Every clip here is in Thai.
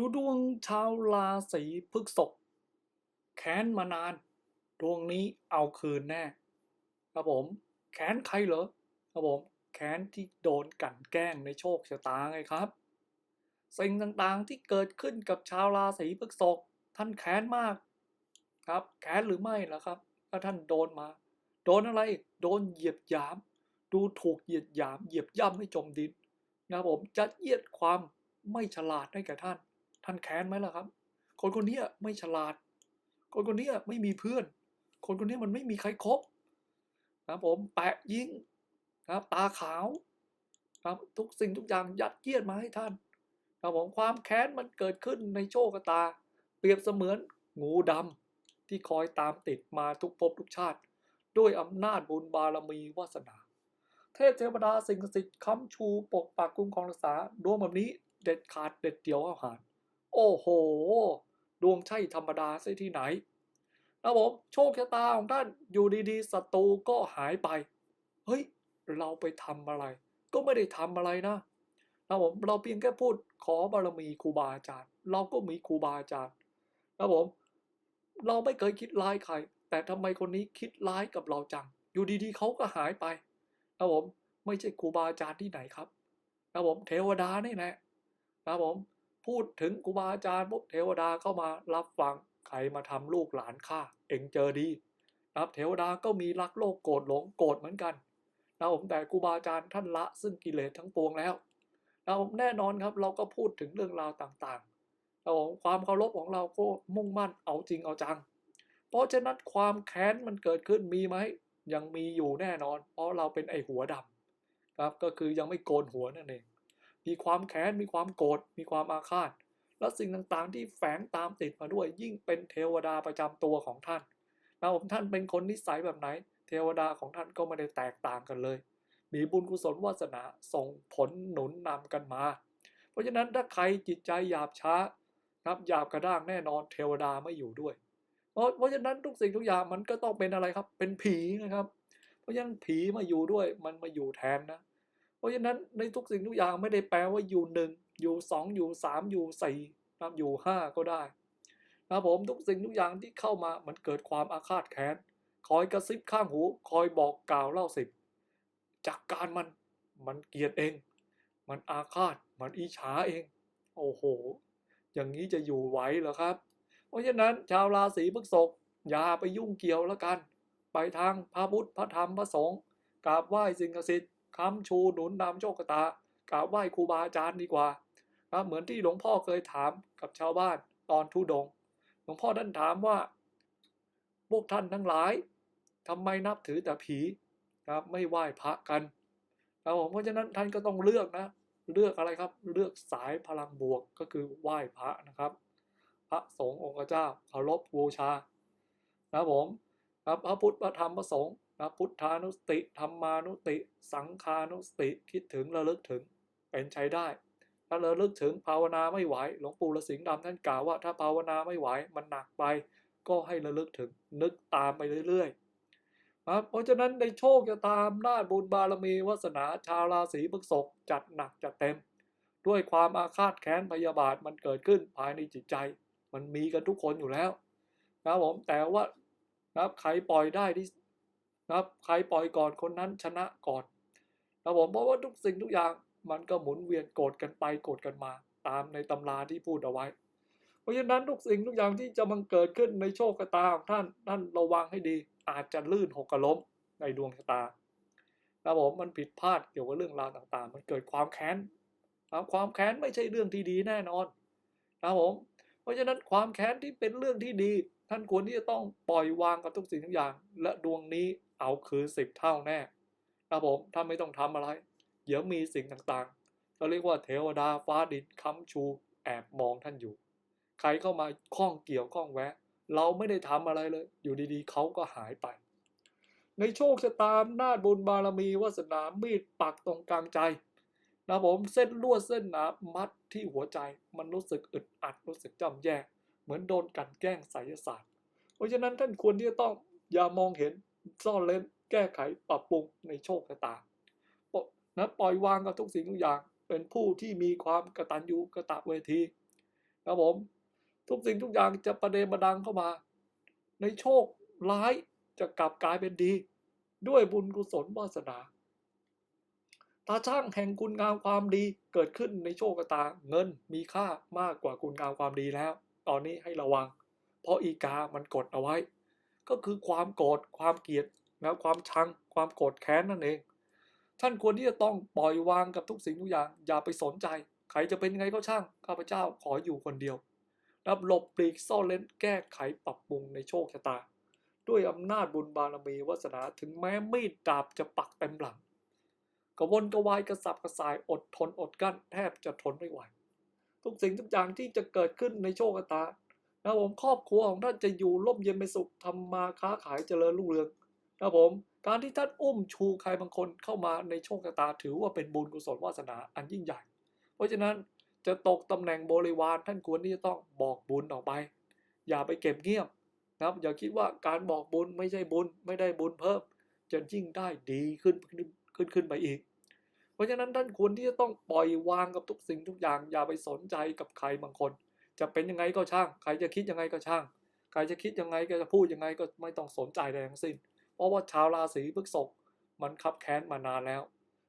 ดูดวงชาวราศีพฤษภแค้นมานาน ดวงนี้เอาคืนแน่ ครับผม แค้นใครเหรอ ครับผม แค้นที่โดนกั่นแกล้งในโชคชะตาไงครับ สิ่งต่างๆที่เกิดขึ้นกับชาวราศีพฤษภท่านแค้นมาก ครับ แค้นหรือไม่ล่ะครับ ถ้าท่านโดนมา โดนอะไร โดนเหยียบยาม ดูถูกเหยียดยาม เหยียบย่ำให้จมดิน นะครับผม จะเยียดความไม่ฉลาดให้แก่ท่าน ท่านแค้นไหมล่ะครับ คนคนนี้ไม่ฉลาด คนคนนี้ไม่มีเพื่อน คนคนนี้มันไม่มีใครครบนะครับผมแปะยิงนะครับตาขาวครับทุกสิ่งทุกอย่างยัดเยียดมาให้ท่านครับผมความแค้นมันเกิดขึ้นในโชคชะตา เปรียบเสมือนงูดำที่คอยตามติดมาทุกภพทุกชาติ ด้วยอำนาจบุญบารมีวาสนา เทพเทวดาสิ่งศักดิ์สิทธิ์ค้ำชูปกปักคุ้มครองรักษาดวงแบบนี้เด็ดขาดเด็ดเดี่ยวอาหาร โอ้โห ดวงใช่ธรรมดาใช่ที่ไหนนะผมโชคชะตาของท่านอยู่ดีๆศัตรูก็หายไป เฮ้ย เราไปทำอะไร ก็ไม่ได้ทำอะไรนะนะผมเราเพียงแค่พูดขอบารมีครูบาอาจารย์ เราก็มีครูบาอาจารย์นะผมเราไม่เคยคิดร้ายใคร แต่ทำไมคนนี้คิดร้ายกับเราจัง อยู่ดีๆเขาก็หายไปนะผมไม่ใช่ครูบาอาจารย์ที่ไหนครับนะผมเทวดานี่แหละนะผม พูดถึงครูบาอาจารย์ปุ๊บเทวดาเข้ามารับฟังใครมาทำลูกหลานข้าเองเจอดีนะครับเทวดาก็มีรักโลกโกรธหลงโกรธเหมือนกันนะผมแต่ครูบาอาจารย์ท่านละซึ่งกิเลสทั้งปวงแล้วนะผมแน่นอนครับเราก็พูดถึงเรื่องราวต่างๆนะผมความเคารพของเราก็มุ่งมั่นเอาจริงเอาจัง เพราะฉะนั้นความแค้นมันเกิดขึ้นมีไหมยังมีอยู่แน่นอน เพราะเราเป็นไอหัวดำครับก็คือยังไม่โกนหัวนั่นเอง มีความแค้น มีความโกรธ มีความอาฆาต และสิ่งต่างๆ ที่แฝงตามติดมาด้วย ยิ่งเป็นเทวดาประจำตัวของท่านนะผมท่านเป็นคนนิสัยแบบไหน เทวดาของท่านก็ไม่ได้แตกต่างกันเลย มีบุญกุศลวาสนาส่งผลหนุนนำกันมา เพราะฉะนั้นถ้าใครจิตใจหยาบช้าครับหยาบกระด้างแน่นอนเทวดาไม่อยู่ด้วย เพราะเพราะฉะนั้นทุกสิ่งทุกอย่างมันก็ต้องเป็นอะไรครับ เป็นผีนะครับ เพราะฉะนั้นผีมาอยู่ด้วยมันมาอยู่แทนนะ เพราะฉะนั้นในทุกสิ่งทุกอย่างไม่ได้แปลว่าอยู่หนึ่งอยู่สองอยู่สามอยู่สี่นะอยู่ห้าก็ได้นะครับผมทุกสิ่งทุกอย่างที่เข้ามามันเกิดความอาฆาตแค้นคอยกระซิบข้างหู คอยบอกกล่าวเล่าสิบจากการมันมันเกลียดเอง มันอาฆาตมันอิจฉาเอง โอ้โห อย่างนี้จะอยู่ไหวเหรอครับ เพราะฉะนั้นชาวราศีพฤษภอย่าไปยุ่งเกี่ยวแล้วกัน ไปทางพระพุทธพระธรรมพระสงฆ์กราบไหว้สิ่งศักดิ์สิทธิ์ ค้ำชูหนุนนำโชคชะตากราบไหว้ครูบาอาจารย์ดีกว่าครับเหมือนที่หลวงพ่อเคยถามกับชาวบ้านตอนทุดง หลวงพ่อท่านถามว่า พวกท่านทั้งหลายทำไมนับถือแต่ผีครับไม่ไหว้พระกันครับผมเพราะฉะนั้นท่านก็ต้องเลือกนะ เลือกอะไรครับ เลือกสายพลังบวกก็คือไหว้พระนะครับ พระสงฆ์องค์เจ้าเคารพบูชานะผมครับพระพุทธพระธรรมพระสงฆ์ นะพุทธานุสติธรรมานุสติ สังฆานุสติคิดถึงระลึกถึงเป็นใช้ได้ ถ้าระลึกถึงภาวนาไม่ไหวหลวงปู่ฤาษีดำท่านกล่าวว่า ถ้าภาวนาไม่ไหวมันหนักไป ก็ให้ระลึกถึงนึกตามไปเรื่อยๆครับเพราะฉะนั้นในโชคจะตามนาจบุญบารมีวาสนาชาวราศีพฤษภจัดหนักจัดเต็ม ด้วยความอาฆาตแค้นพยาบาทมันเกิดขึ้นภายในจิตใจ มันมีกันทุกคนอยู่แล้วนะผมแต่ว่านะใครปล่อยได้ที่ นะครับ ใครปล่อยก่อนคนนั้นชนะก่อนนะผมเพราะว่าทุกสิ่งทุกอย่างมันก็หมุนเวียนโกรธกันไปโกรธกันมา ตามในตำราที่พูดเอาไว้ เพราะฉะนั้นทุกสิ่งทุกอย่างที่จะมันเกิดขึ้นในโชคชะตาของท่านท่านระวังให้ดี อาจจะลื่นหกกระล้มในดวงชะตานะผมมันผิดพลาดเกี่ยวกับเรื่องราวต่างๆ มันเกิดความแค้นนะความแค้นไม่ใช่เรื่องที่ดีแน่นอนนะผมเพราะฉะนั้นความแค้นที่เป็นเรื่องที่ดี ท่านควรที่จะต้องปล่อยวางกับทุกสิ่งทุกอย่าง และดวงนี้ เอาคืนสิบเท่าแน่นะครับผมถ้าไม่ต้องทำอะไร เดี๋ยวมีสิ่งต่างๆเราเรียกว่าเทวดาฟ้าดินค้ำชู แอบมองท่านอยู่ ใครเข้ามาข้องเกี่ยวข้องแวะ เราไม่ได้ทำอะไรเลย อยู่ดีๆเขาก็หายไป ในโชคชะตาหน้าบุญบารมีวาสนามีดปักตรงกลางใจนะผมเส้นลวดเส้นหนามัดที่หัวใจมันรู้สึกอึดอัดรู้สึกจำแย่ เหมือนโดนกันแกล้งไสยศาสตร์ เพราะฉะนั้นท่านควรที่จะต้องอย่ามองเห็น ซ่อนเล้นแก้ไขปรับปรุงในโชคชะตานะปล่อยวางกับทุกสิ่งทุกอย่างเป็นผู้ที่มีความกระตัญญูกระตเวทีนครับผม ทุกสิ่งทุกอย่างจะประเดประดังเข้ามา ในโชคร้ายจะกลับกลายเป็นดี ด้วยบุญกุศลวาสนาตาช่างแห่งคุณงามความดีเกิดขึ้นในโชคชะตาเงินมีค่ามากกว่าคุณงามความดีแล้ว ตอนนี้ให้ระวัง เพราะอีกามันกดเอาไว้ ก็คือความโกรธความเกลียดนะความชังความโกรธแค้นนั่นเอง ท่านควรที่จะต้องปล่อยวางกับทุกสิ่งทุกอย่าง อย่าไปสนใจ ใครจะเป็นไงก็ช่างข้าพเจ้าขออยู่คนเดียวรับหลบปลีกซ่อนเล้นแก้ไขปรับปรุงในโชคชะตา ด้วยอำนาจบุญบารมีวาสนาถึงแม้มีดดาบจะปักเต็มหลังกระวนกระวายกระสับกระส่ายอดทนอดกั้นแทบจะทนไม่ไหวทุกสิ่งทุกอย่างที่จะเกิดขึ้นในโชคชะตา นะผมครอบครัวของท่านจะอยู่ร่มเย็นเป็นสุขทำมาค้าขายเจริญรุ่งเรืองนะผมการที่ท่านอุ้มชูใครบางคนเข้ามาในโชคชะตาถือว่าเป็นบุญกุศลวาสนาอันยิ่งใหญ่ เพราะฉะนั้นจะตกตำแหน่งบริวารท่านควรที่จะต้องบอกบุญออกไป อย่าไปเก็บเงียบนะครับอย่าคิดว่าการบอกบุญไม่ใช่บุญไม่ได้บุญเพิ่มจะยิ่งได้ดีขึ้นขึ้นขึ้นขึ้นไปอีก เพราะฉะนั้นท่านควรที่จะต้องปล่อยวางกับทุกสิ่งทุกอย่าง อย่าไปสนใจกับใครบางคน จะเป็นยังไงก็ช่าง ใครจะคิดยังไงก็ช่าง ใครจะคิดยังไงก็จะพูดยังไงก็ไม่ต้องสนใจใดทั้งสิ้น เพราะว่าชาวราศีพฤษภมันคับแค้นมานานแล้ว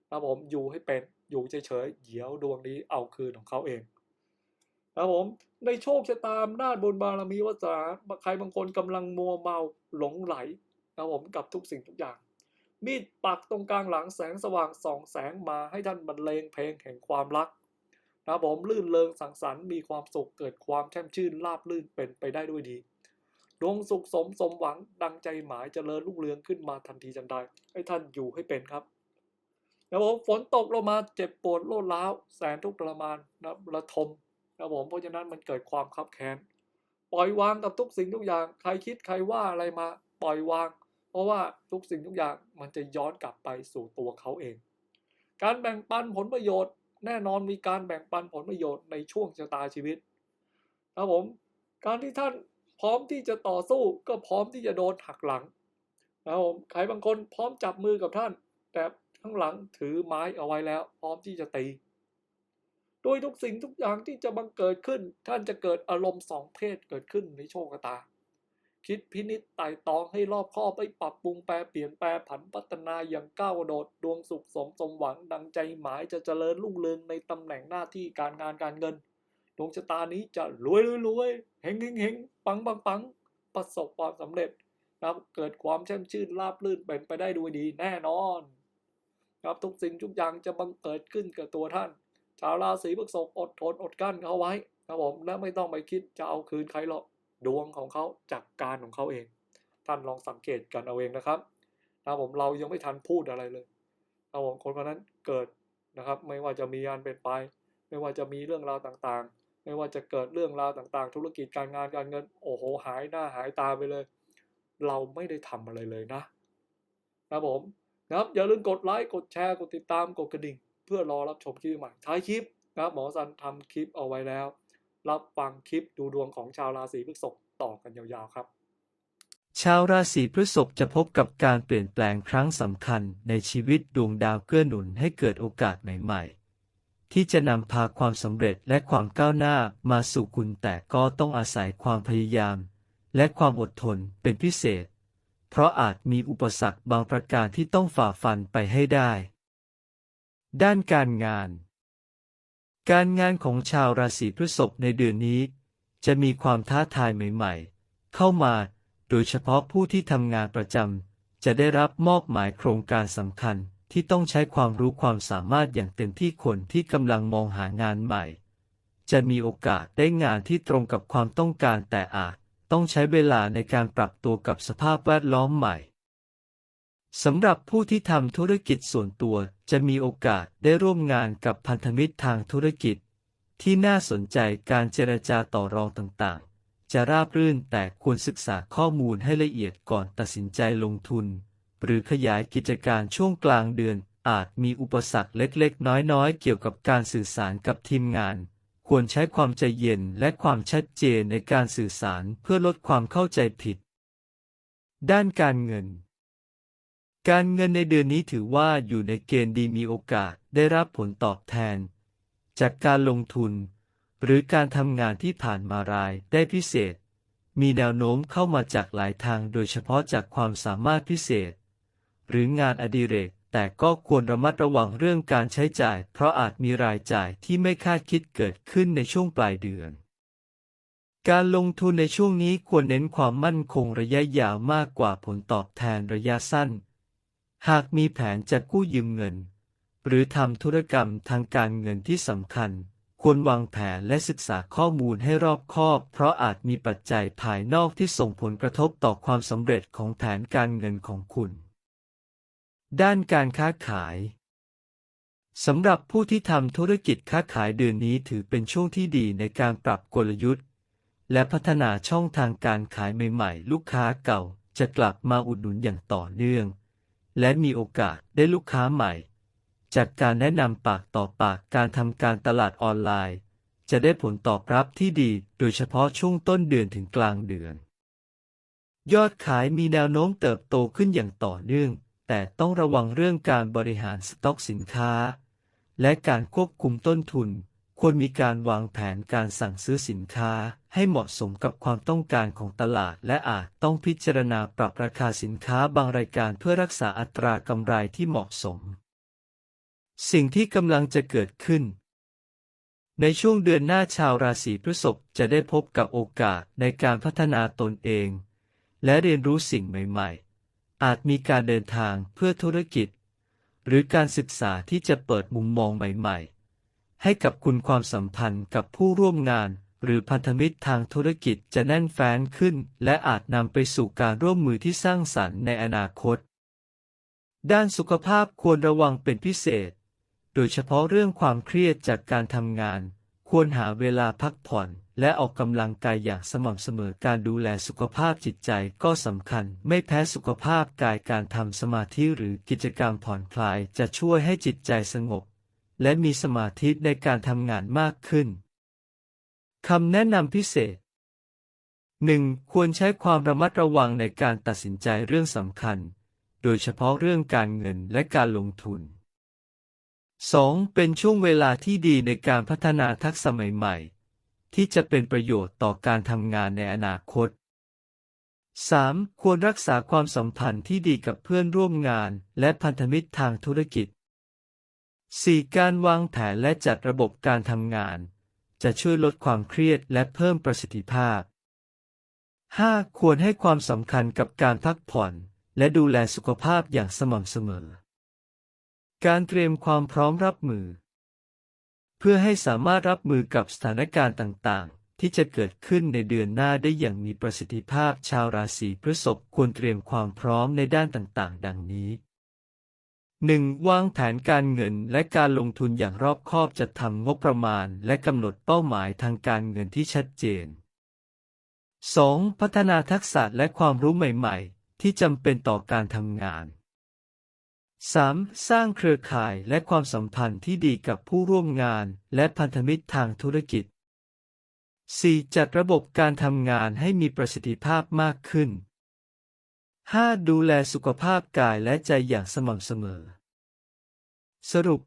นะผมอยู่ให้เป็นอยู่เฉยๆเดี๋ยวดวงนี้เอาคืนของเขาเองนะผมในโชคชะตาอำนาจบุญบารมีวาสนาใครบางคนกำลังมัวเมาหลงไหลนะผมกับทุกสิ่งทุกอย่าง มีดปักตรงกลางหลังแสงสว่างส่องแสงมาให้ท่านบรรเลงเพลงแห่งความรัก นะผมลื่นเลงสังสรรค์มีความสุขเกิดความแช่มชื่นราบลื่นเป็นไปได้ด้วยดีดวงสุขสมสมหวังดังใจหมายเจริญรุ่งเรืองขึ้นมาทันทีทันใดให้ท่านอยู่ให้เป็นครับนะผมฝนตกลงมาเจ็บปวดโลดล้าวแสนทุกข์ทรมานนะระทมนะผมเพราะฉะนั้นมันเกิดความคับแค้นปล่อยวางกับทุกสิ่งทุกอย่าง ใครคิดใครว่าอะไรมาปล่อยวาง เพราะว่าทุกสิ่งทุกอย่างมันจะย้อนกลับไปสู่ตัวเขาเอง การแบ่งปันผลประโยชน์ แน่นอนมีการแบ่งปันผลประโยชน์ในช่วงชะตาชีวิตนะผม การที่ท่านพร้อมที่จะต่อสู้ก็พร้อมที่จะโดนหักหลังนะผมใครบางคนพร้อมจับมือกับท่าน แต่ข้างหลังถือไม้เอาไว้แล้ว พร้อมที่จะตีโดยทุกสิ่งทุกอย่างที่จะบังเกิดขึ้น ท่านจะเกิดอารมณ์สองเพศเกิดขึ้นในโชคชะตา คิดพินิจไต่ตองให้รอบคอบไปปรับปรุงแปลเปลี่ยนแปลผันพัฒนาอย่างก้าวโดด ดวงสุขสมสมหวังดังใจหมายจะเจริญรุ่งเรืองในตำแหน่งหน้าที่การงานการเงิน ดวงชะตานี้จะรวยรวยรวยเฮงเฮงเฮงปังปังปังประสบความสำเร็จนะครับเกิดความแช่มชื่นราบรื่นเป็นไปได้ด้วยดีแน่นอนครับทุกสิ่งทุกอย่างจะบังเกิดขึ้นกับตัวท่าน ชาวราศีพฤษภอดทนอดกั้นเขาไว้ครับผมและไม่ต้องไปคิดจะเอาคืนใครหรอก ดวงของเขาจัดกการของเขาเอง ท่านลองสังเกตกันเอาเองนะครับนะผมเรายังไม่ทันพูดอะไรเลยนะผมคนคนนั้นเกิดนะครับ ไม่ว่าจะมีงานเป็นไป ไม่ว่าจะมีเรื่องราวต่างๆ ไม่ว่าจะเกิดเรื่องราวต่างๆ ธุรกิจการงานการเงิน โอ้โหหายหน้าหายตาไปเลย เราไม่ได้ทำอะไรเลยนะ นะผมนะครับอย่าลืมกดไลค์กดแชร์กดติดตามกดกระดิ่ง เพื่อรอรับชมคลิปใหม่ท้ายคลิปนะครับหมอสันทำคลิปเอาไว้แล้ว รับฟังคลิปดูดวงของชาวราศีพฤษภต่อกันยาวๆครับ ชาวราศีพฤษภจะพบกับการเปลี่ยนแปลงครั้งสำคัญในชีวิตดวงดาวเกื้อหนุนให้เกิดโอกาสใหม่ๆ ที่จะนำพาความสำเร็จและความก้าวหน้ามาสู่คุณแต่ก็ต้องอาศัยความพยายาม และความอดทนเป็นพิเศษ เพราะอาจมีอุปสรรคบางประการที่ต้องฝ่าฟันไปให้ได้ ด้านการงาน การงานของชาวราศีพฤษภในเดือนนี้ จะมีความท้าทายใหม่ๆ เข้ามา โดยเฉพาะผู้ที่ทำงานประจำจะได้รับมอบหมายโครงการสำคัญที่ต้องใช้ความรู้ความสามารถอย่างเต็มที่คนที่กำลังมองหางานใหม่ จะมีโอกาสได้งานที่ตรงกับความต้องการแต่อาจต้องใช้เวลาในการปรับตัวกับสภาพแวดล้อมใหม่ สำหรับผู้ที่ทำธุรกิจส่วนตัวจะมีโอกาสได้ร่วมงานกับพันธมิตรทางธุรกิจ ที่น่าสนใจการเจรจาต่อรองต่างๆ จะราบรื่นแต่ควรศึกษาข้อมูลให้ละเอียดก่อนตัดสินใจลงทุน หรือขยายกิจการช่วงกลางเดือนอาจมีอุปสรรคเล็กๆ น้อยๆ เกี่ยวกับการสื่อสารกับทีมงาน ควรใช้ความใจเย็นและความชัดเจนในการสื่อสารเพื่อลดความเข้าใจผิด ด้านการเงิน การเงินในเดือนนี้ถือว่าอยู่ในเกณฑ์ดีมีโอกาสได้รับผลตอบแทน จากการลงทุน หรือการทำงานที่ผ่านมารายได้พิเศษ มีแนวโน้มเข้ามาจากหลายทางโดยเฉพาะจากความสามารถพิเศษ หรืองานอดิเรก แต่ก็ควรระมัดระวังเรื่องการใช้จ่าย เพราะอาจมีรายจ่ายที่ไม่คาดคิดเกิดขึ้นในช่วงปลายเดือน การลงทุนในช่วงนี้ควรเน้นความมั่นคงระยะยาวมากกว่าผลตอบแทนระยะสั้น หากมีแผนจะกู้ยืมเงิน หรือทำธุรกรรมทางการเงินที่สำคัญ ควรวางแผนและศึกษาข้อมูลให้รอบคอบ เพราะอาจมีปัจจัยภายนอกที่ส่งผลกระทบต่อความสำเร็จของแผนการเงินของคุณ ด้านการค้าขายสำหรับผู้ที่ทำธุรกิจค้าขายเดือนนี้ถือเป็นช่วงที่ดีในการปรับกลยุทธ์ และพัฒนาช่องทางการขายใหม่ๆ ลูกค้าเก่าจะกลับมาอุดหนุนอย่างต่อเนื่อง และมีโอกาสได้ลูกค้าใหม่ จากการแนะนำปากต่อปากการทำการตลาดออนไลน์ จะได้ผลตอบรับที่ดี โดยเฉพาะช่วงต้นเดือนถึงกลางเดือน ยอดขายมีแนวโน้มเติบโตขึ้นอย่างต่อเนื่อง แต่ต้องระวังเรื่องการบริหารสต็อกสินค้า และการควบคุมต้นทุน ควรมีการวางแผนการสั่งซื้อสินค้าให้เหมาะสมกับความต้องการของตลาด และอาจต้องพิจารณาปรับราคาสินค้าบางรายการเพื่อรักษาอัตรากำไรที่เหมาะสม สิ่งที่กำลังจะเกิดขึ้น ในช่วงเดือนหน้าชาวราศีพฤษภจะได้พบกับโอกาสในการพัฒนาตนเอง และเรียนรู้สิ่งใหม่ๆ อาจมีการเดินทางเพื่อธุรกิจ หรือการศึกษาที่จะเปิดมุมมองใหม่ๆ ให้กับคุณความสัมพันธ์กับผู้ร่วมงาน หรือพันธมิตรทางธุรกิจจะแน่นแฟ้นขึ้น และอาจนำไปสู่การร่วมมือที่สร้างสรรค์ในอนาคต ด้านสุขภาพควรระวังเป็นพิเศษ โดยเฉพาะเรื่องความเครียดจากการทำงาน ควรหาเวลาพักผ่อนและออกกำลังกายอย่างสม่ำเสมอการดูแลสุขภาพจิตใจก็สำคัญ ไม่แพ้สุขภาพกายการทำสมาธิหรือกิจกรรมผ่อนคลายจะช่วยให้จิตใจสงบ และมีสมาธิในการทำงานมากขึ้นคำแนะนำพิเศษ 1. ควรใช้ความระมัดระวังในการตัดสินใจเรื่องสำคัญ โดยเฉพาะเรื่องการเงินและการลงทุน 2. เป็นช่วงเวลาที่ดีในการพัฒนาทักษะใหม่ๆ ที่จะเป็นประโยชน์ต่อการทำงานในอนาคต 3. ควรรักษาความสัมพันธ์ที่ดีกับเพื่อนร่วมงานและพันธมิตรทางธุรกิจ 4. การวางแผนและจัดระบบการทำงาน จะช่วยลดความเครียดและเพิ่มประสิทธิภาพ 5. ควรให้ความสำคัญกับการพักผ่อน และดูแลสุขภาพอย่างสม่ำเสมอ การเตรียมความพร้อมรับมือ เพื่อให้สามารถรับมือกับสถานการณ์ต่างๆ ที่จะเกิดขึ้นในเดือนหน้าได้อย่างมีประสิทธิภาพชาวราศีพฤษภควรเตรียมความพร้อมในด้านต่างๆ ดังนี้ 1. วางแผนการเงินและการลงทุนอย่างรอบคอบจัดทำงบประมาณและกำหนดเป้าหมายทางการเงินที่ชัดเจน 2. พัฒนาทักษะและความรู้ใหม่ ๆ ที่จำเป็นต่อการทำงาน 3. สร้างเครือข่ายและความสัมพันธ์ที่ดีกับผู้ร่วมงานและพันธมิตรทางธุรกิจ 4. จัดระบบการทำงานให้มีประสิทธิภาพมากขึ้น 5. ดูแลสุขภาพกายและใจอย่างสม่ำเสมอ สรุป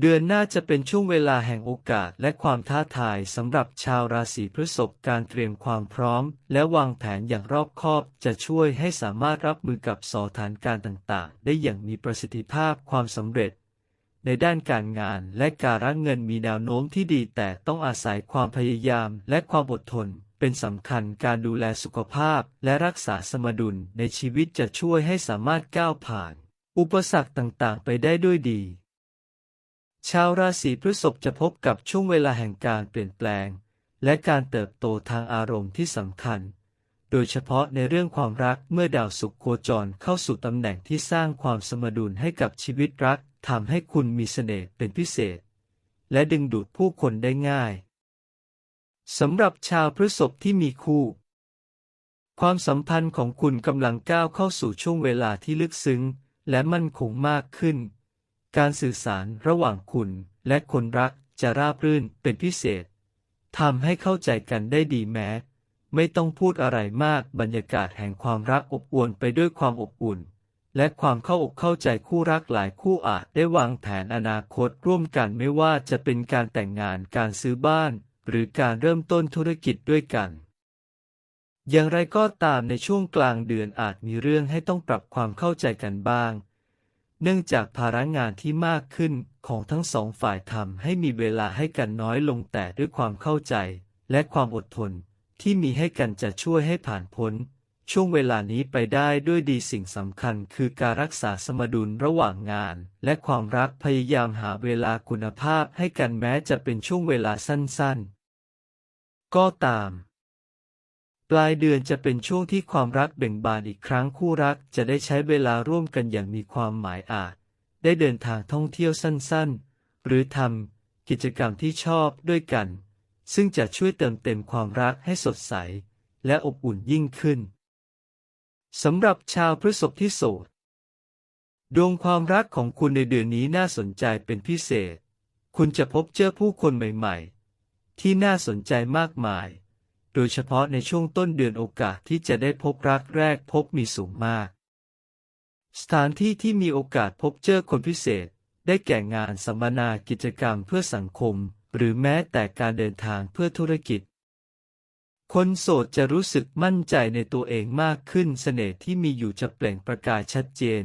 เดือนหน้าจะเป็นช่วงเวลาแห่งโอกาสและความท้าทายสำหรับชาวราศีพฤษภการเตรียมความพร้อม และวางแผนอย่างรอบคอบจะช่วยให้สามารถรับมือกับสถานการณ์ต่าง ๆ ได้อย่างมีประสิทธิภาพความสำเร็จ ในด้านการงานและการรัเงินมีแนวโน้มที่ดีแต่ต้องอาศัยความพยายามและความอดทน เป็นสำคัญการดูแลสุขภาพและรักษาสมดุลในชีวิตจะช่วยให้สามารถก้าวผ่าน อุปสรรคต่างๆ ไปได้ด้วยดี ชาวราศีพฤษภจะพบกับช่วงเวลาแห่งการเปลี่ยนแปลง และการเติบโตทางอารมณ์ที่สำคัญ โดยเฉพาะในเรื่องความรักเมื่อดาวศุกร์โคจรเข้าสู่ตำแหน่งที่สร้างความสมดุลให้กับชีวิตรักทำให้คุณมีเสน่ห์เป็นพิเศษ และดึงดูดผู้คนได้ง่าย สำหรับชาวพฤษภที่มีคู่ ความสัมพันธ์ของคุณกำลังก้าวเข้าสู่ช่วงเวลาที่ลึกซึ้ง และมั่นคงมากขึ้น การสื่อสารระหว่างคุณและคนรักจะราบรื่นเป็นพิเศษทำให้เข้าใจกันได้ดีแม้ ไม่ต้องพูดอะไรมากบรรยากาศแห่งความรักอบอวลไปด้วยความอบอุ่น และความเข้าอกเข้าใจคู่รักหลายคู่อาจได้วางแผนอนาคตร่วมกันไม่ว่าจะเป็นการแต่งงานการซื้อบ้าน หรือการเริ่มต้นธุรกิจด้วยกัน อย่างไรก็ตามในช่วงกลางเดือนอาจมีเรื่องให้ต้องปรับความเข้าใจกันบ้าง เนื่องจากภาระงานที่มากขึ้นของทั้งสองฝ่ายทำให้มีเวลาให้กันน้อยลงแต่ด้วยความเข้าใจ และความอดทน ที่มีให้กันจะช่วยให้ผ่านพ้น ช่วงเวลานี้ไปได้ด้วยดีสิ่งสำคัญคือการรักษาสมดุลระหว่างงาน และความรักพยายามหาเวลาคุณภาพให้กันแม้จะเป็นช่วงเวลาสั้นๆ ก็ตาม ปลายเดือนจะเป็นช่วงที่ความรักเบ่งบานอีกครั้งคู่รักจะได้ใช้เวลาร่วมกันอย่างมีความหมายอาจ ได้เดินทางท่องเที่ยวสั้นๆ หรือทำกิจกรรมที่ชอบด้วยกัน ซึ่งจะช่วยเติมเต็มความรักให้สดใส และอบอุ่นยิ่งขึ้นสำหรับชาวพฤษภที่โสดดวงความรักของคุณในเดือนนี้น่าสนใจเป็นพิเศษ คุณจะพบเจอผู้คนใหม่ๆ ที่น่าสนใจมากมาย โดยเฉพาะในช่วงต้นเดือนโอกาสที่จะได้พบรักแรกพบมีสูงมาก สถานที่ที่มีโอกาสพบเจอคนพิเศษ ได้แก่งานสัมมนากิจกรรมเพื่อสังคม หรือแม้แต่การเดินทางเพื่อธุรกิจ คนโสดจะรู้สึกมั่นใจในตัวเองมากขึ้นเสน่ห์ที่มีอยู่จะเปล่งประกายชัดเจน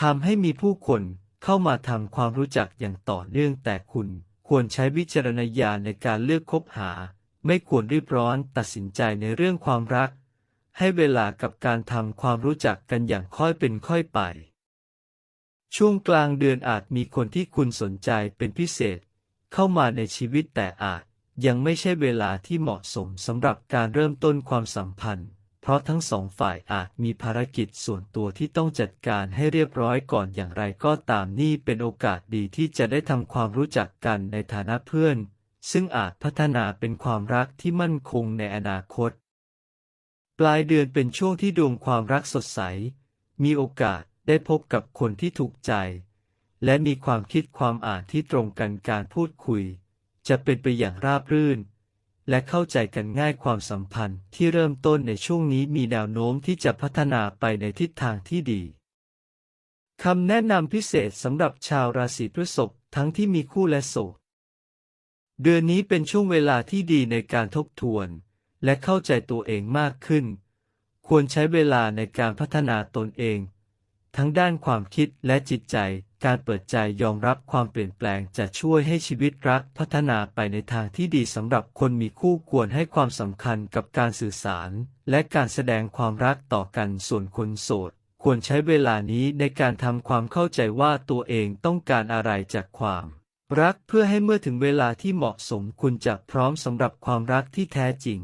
ทำให้มีผู้คนเข้ามาทำความรู้จักอย่างต่อเนื่องแต่คุณ ควรใช้วิจารณญาณในการเลือกคบหา ไม่ควรรีบร้อนตัดสินใจในเรื่องความรัก ให้เวลากับการทำความรู้จักกันอย่างค่อยเป็นค่อยไป ช่วงกลางเดือนอาจมีคนที่คุณสนใจเป็นพิเศษ เข้ามาในชีวิตแต่อาจยังไม่ใช่เวลาที่เหมาะสมสำหรับการเริ่มต้นความสัมพันธ์ ราะทั้งสองฝ่ายอาจมีภารกิจส่วนตัวที่ต้องจัดการให้เรียบร้อยก่อนอย่างไรก็ตามนี่เป็นโอกาสดีที่จะได้ทำความรู้จักกันในฐานะเพื่อน ซึ่งอาจพัฒนาเป็นความรักที่มั่นคงในอนาคต ปลายเดือนเป็นช่วงที่ดวงความรักสดใส มีโอกาสได้พบกับคนที่ถูกใจ และมีความคิดความอ่านที่ตรงกันการพูดคุย จะเป็นไปอย่างราบรื่น และเข้าใจกันง่ายความสัมพันธ์ที่เริ่มต้นในช่วงนี้มีแนวโน้มที่จะพัฒนาไปในทิศทางที่ดีคำแนะนำพิเศษสำหรับชาวราศีพฤษภทั้งที่มีคู่และโสด เดือนนี้เป็นช่วงเวลาที่ดีในการทบทวน และเข้าใจตัวเองมากขึ้น ควรใช้เวลาในการพัฒนาตนเอง ทั้งด้านความคิดและจิตใจ การเปิดใจยอมรับความเปลี่ยนแปลงจะช่วยให้ชีวิตรักพัฒนาไปในทางที่ดีสำหรับคนมีคู่ควรให้ความสำคัญกับการสื่อสาร และการแสดงความรักต่อกันส่วนคนโสด ควรใช้เวลานี้ในการทำความเข้าใจว่าตัวเองต้องการอะไรจากความรักเพื่อให้เมื่อถึงเวลาที่เหมาะสมคุณจะพร้อมสำหรับความรักที่แท้จริง